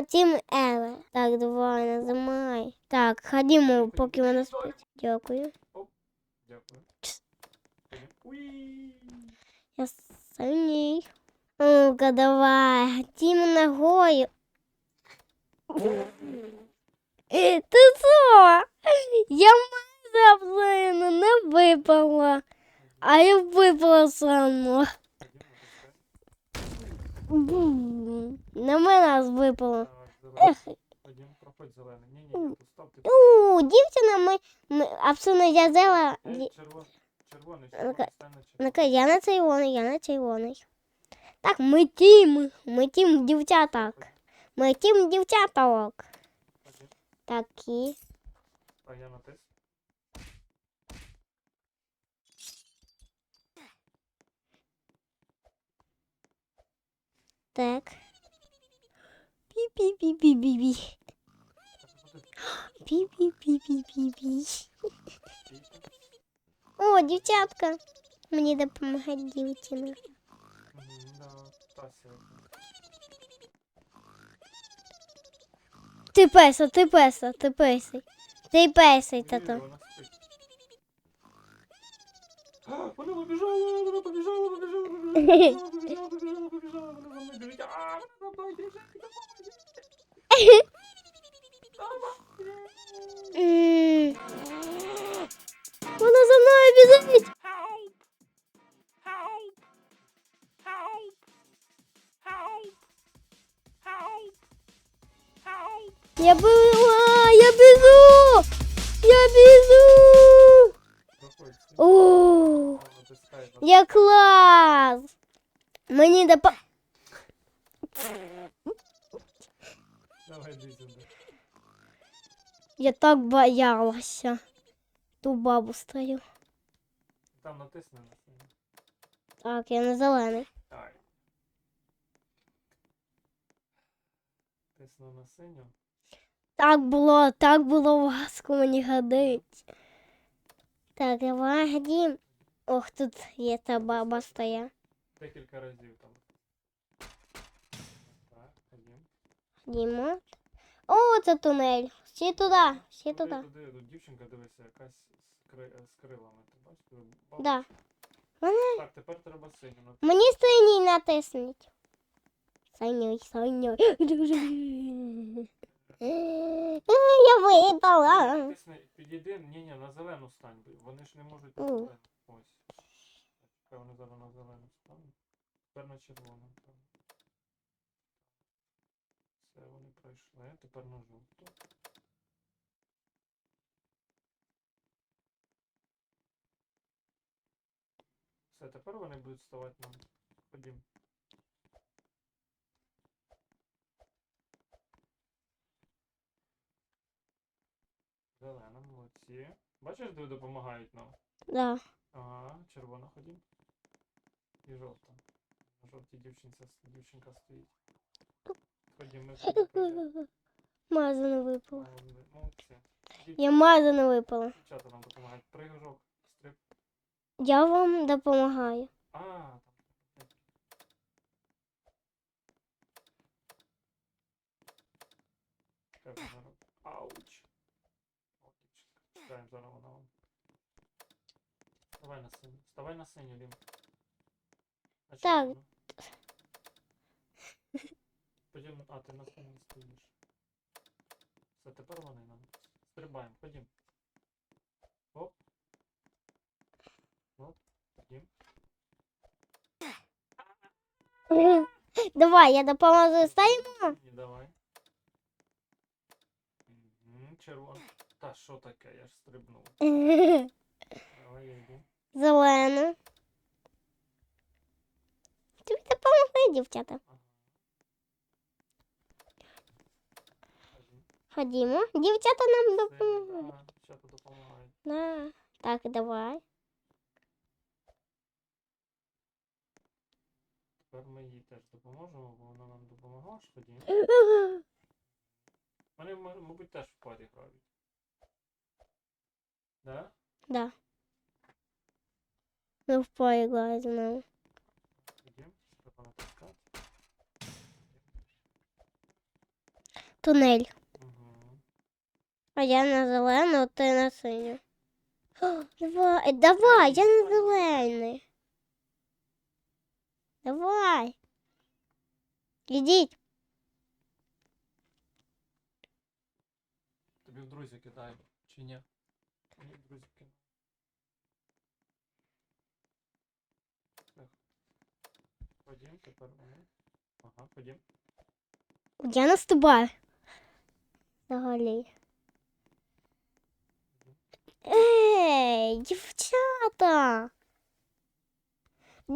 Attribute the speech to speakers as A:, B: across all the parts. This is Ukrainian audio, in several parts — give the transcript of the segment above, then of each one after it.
A: на тім Еле. Так, давай, нажимай. Так, ходімо, поки вона спить. Дякую.
B: Дякую. Уї.
A: Я сильний. Ну-ка, давай. Тім ногою. Е, Ти що?
B: Проходь зелений. Ні, ні, став ти.
A: У, дівчина, ми, ми абсолютно я взяла.
B: Е, Червон, червоний, червоний, стань на червоний.
A: Ну-ка, я на червоний, я на червоний. Так, ми тім, ми тім дівчаток. Ми тім дівчаток. Такі.
B: А я натис.
A: Так. Пі-пі-пі-пі-пі-пі. Пі-пі-пі-пі-пі-пі. О, дівчатка. Мені допомагає дівчина. Ти песа, ти песа, ти песий. Ти песий, тато.
B: вона побіжала, вона побіжала, побіжала, побіжала, побіжала, побіжала, побіжала, вона біжить. А, вона за мною біжить, допоможіть.
A: М. Вона за мною біжить.
B: Help! Help! Help! Help! Help! Help!
A: Я була, я біжу. Я біжу.
B: Проходь.
A: О,
B: Натискай.
A: я клас. Мені допо...
B: Давай, йди сюди.
A: Я так боялася. Ту бабу стою.
B: Там натисни на.
A: Так, я на зелений.
B: Ай. Тисну на синю.
A: Так було, так було важко мені ходить. Так, давай ходім. Ох, тут є та баба стоя.
B: Декілька разів там. Так, ходім.
A: Ходімо. О, це тунель. Всі туди, всі
B: Туди,
A: туди.
B: туди, тут дівчинка, дивися, якась з, кри... з крилами. Ти бачиш? Тут бабочка.
A: Да. Вона...
B: Так, тепер треба синю. Ну,
A: Мені синій натисніть. Синій, синій. Я випала.
B: Натисни, підійди, ні, ні, на зелену стань. бо Вони ж не можуть на
A: У.
B: зелену. Ось. Чекай, вони зараз на зелену стануть. Тепер на червону. так. Все, вони пройшли. Тепер на жовту. Все, тепер вони будуть ставати нам. Ходім. Зелена, молодці. Бачиш, де допомагають нам?
A: Да.
B: Ага, червона ходім. І жовта. На жовтій дівчинця, дівчинка стоїть. Ходім, ми прийдемо.
A: Мазано випала.
B: Молодці. Молодці.
A: Я мазано випала.
B: Дівчата нам допомагають. Пригожок, стрип.
A: Я вам допомагаю.
B: А, Ауч. О, дівчинка. Чекаємо зараз вам. Вставай на синю. Вставай на Лім. На
A: Так.
B: червону. А, ти на синю стоїш. Все, тепер вони нам. Стрибаємо, ходім.
A: Давай, я допоможу. Стаємо.
B: Ні, давай. Мгм, Червона. Та що таке? Я ж стрибнув. Давай я йду.
A: Зелену. Тобі допомогли, дівчата.
B: Ходім.
A: Ходімо. Дівчата нам
B: Все,
A: допомогли.
B: Дівчата допомагають.
A: Да. Так, давай.
B: Тепер ми їй теж допоможемо, бо вона нам допомагала ж тоді. Вони, мабуть, теж в парі грають. Да?
A: Да. Ми в полі грали з нами.
B: Ходім. Треба натискати.
A: тунель.
B: Угу.
A: А я на зелену, ти на синю. О, Давай, давай, я на зелений. Давай. Ідіть.
B: Тобі в друзі кидаю, чи ні? Мені в друзі кидаю. Так. Ходім, тепер вони. Ага, ходім.
A: Я наступаю. Взагалі. Ей, дівчата.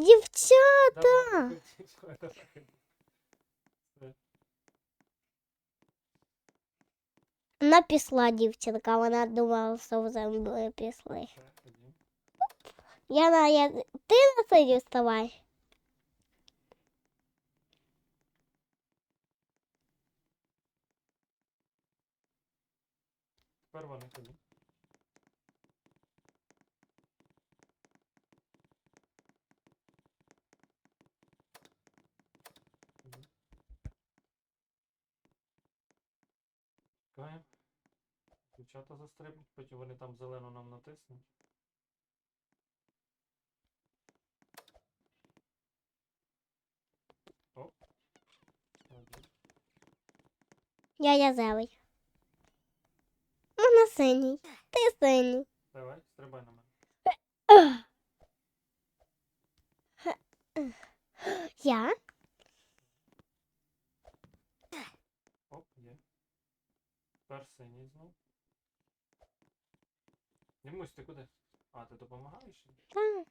A: Дівчата.
B: Давай, ходім, давай, ходім. Все,
A: Вона післа дівчинка, вона думала, що в землю післи.
B: все, ходім.
A: Я на я... Ти на синю вставай.
B: Тепер вони ходім. Ходім. Чекаємо. Дівчата застрибнуть, потім вони там зелену нам натиснуть. Оп. Один.
A: Я язевий. Вона синій. Ти синій.
B: Давай, стрибай на мене.
A: Я?
B: Оп, є. Тепер синій знов. Дімусь, ти куди? А, ти допомагаєш?
A: Так.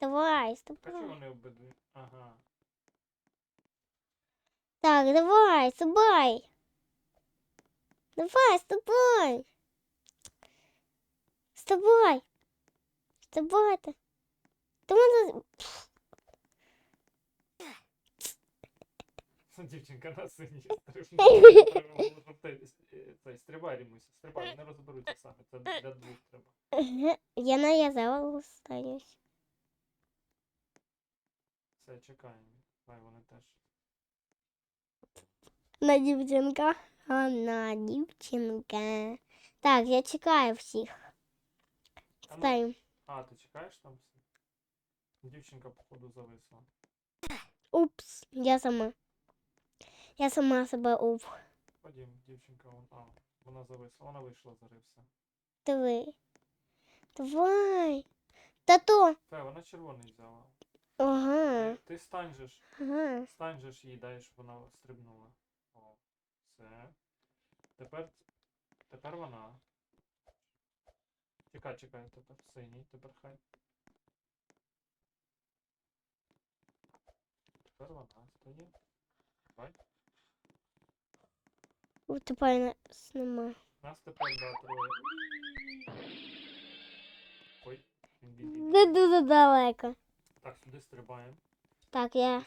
A: Давай,
B: А чого
A: ступай.
B: вони обидві? Ага.
A: Так, давай, ступай. Давай, ступай. Ступай. Ступайте. Ти мене...
B: Дівчинка на синій стрибнула. Треба було, щоб ти, е, цей, Стрибай, Рімуся, стрибай, вони розберуться самі. Це для двох треба.
A: Я на язевого станусь.
B: Все, чекаємо. Хай вони теж.
A: На дівчинка. А на дівчинка. Так, я чекаю всіх.
B: А ну,
A: Стаю.
B: А, ти чекаєш там все? Дівчинка, походу, зависла.
A: Упс, я сама. Я сама себе уп.
B: Ходім, дівчинка, вон, а, вона зависла, вона вийшла, зарився.
A: Диви. Давай. Тато.
B: Фе, вона червоний взяла.
A: Ага.
B: Ти, ти стань же ж,
A: Ага.
B: стань же ж їй дай, щоб вона стрибнула. О, все. Тепер, тепер вона. Чекай, чекай, тепер синій, тепер хай. Тепер вона стає. Давай.
A: У тепер нас нема.
B: Нас тепер да, троє. Ой, він.
A: Не дуже далеко.
B: Так, сюди стрибаємо.
A: Так, я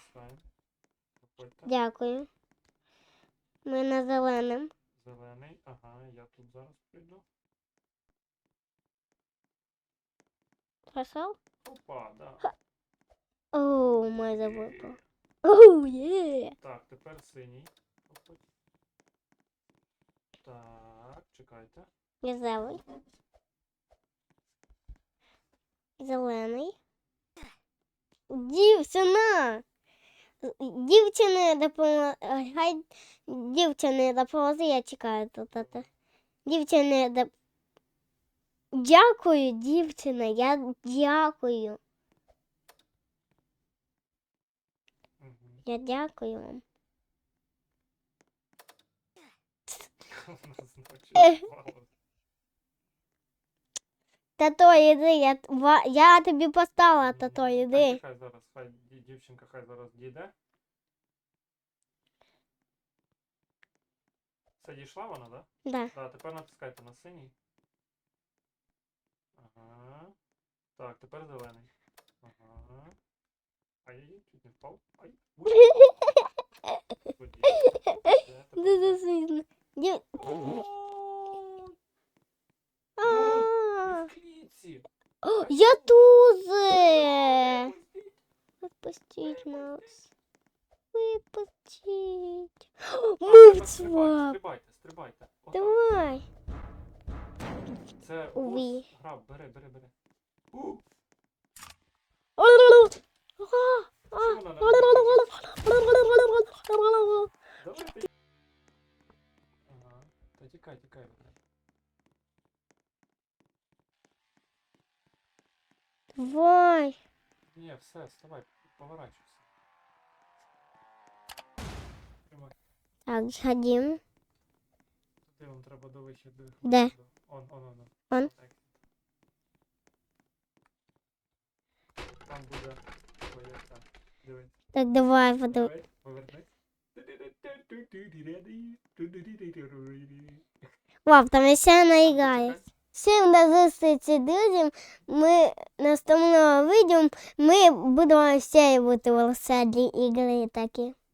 B: Пускаємо.
A: Дякую. Ми на зеленим.
B: Зелений. Ага, я тут зараз прийду.
A: Пішов?
B: Опа, да.
A: Оу, майже випав. Оу, є.
B: Так, тепер синій. Так, чекайте.
A: Різевий. Зелений. Дівчина. Дівчини допомогли. Хай дівчини допомогли, я чекаю тут. Дівчини доп... Дякую, дівчина, я дякую.
B: Угу.
A: Я дякую вам.
B: Впала.
A: Тато, іди, я, ва- я тобі поставила, тато, іди.
B: Хай зараз, хай ді- дівчинка хай зараз дійде. Це дійшла вона, да?
A: Да.
B: Так, тепер натискайте на синій. Ага. Так, тепер зелений. Ага. Ай, чуть не впав. Ай. Ой. Тоді. Все, тепер
A: Дуже
B: так.
A: Дів...
B: В.
A: О, Я тузе. Випустіть нас. Випустіть. Ми
B: Тепер стрибайте, стрибайте, стрибайте.
A: Давай.
B: Це ус. Граб, бери, бери, бери. У,
A: А,
B: що вона не робить? Давайте. Ага. Та тікай, тікай.
A: Давай.
B: Ні, все, вставай, поворачуйся. Тримай.
A: Так, сходим.
B: Туди вам треба до виходу.
A: Де?
B: Он, он, он.
A: Он?
B: Так. Там буде твоє так. Дивись.
A: Так, давай, воду.
B: Давай, повернись.
A: Вау, там ще
B: Там
A: Всім до зустрічі, друзі. Ми наступного відео ми будемо ще бути велосипедні ігри такі.